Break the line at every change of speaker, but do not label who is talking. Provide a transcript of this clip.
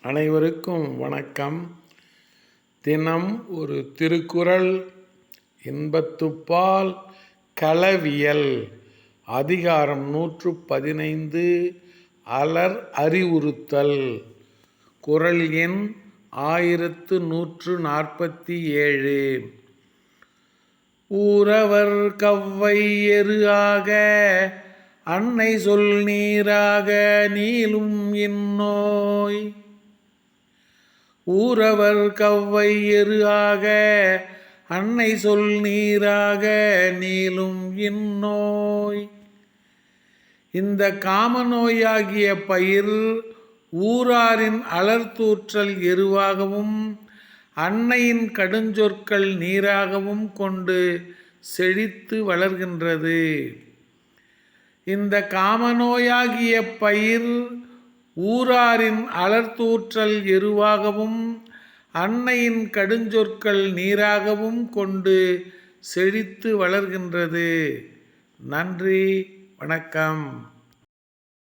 அனைவருக்கும் வணக்கம். தினம் ஒரு திருக்குறள் இன்பத்துப்பால் களவியல் அதிகாரம் நூற்று பதினைந்து அலர் அறிவுறுத்தல். குரல் எண் ஆயிரத்து நூற்று நாற்பத்தி ஏழு. ஊரவர் கவ்வை எரு ஆக அன்னை சொல் நீராக நீளும் இந்நோய் ஊரவர் கவ்வை எரு ஆக அன்னை சொல் நீராக நீளும் இந்நோய். இந்த காமநோயாகிய பயிர் ஊராரின் அலர்தூற்றல் எருவாகவும் அன்னையின் கடுஞ்சொற்கள் நீராகவும் கொண்டு செழித்து வளர்கின்றது. இந்த காமநோயாகிய பயிர் ஊராரின் அலர்தூற்றல் எருவாகவும் அன்னையின் கடுஞ்சொற்கள் நீராகவும் கொண்டு செழித்து வளர்கின்றது. நன்றி வணக்கம்.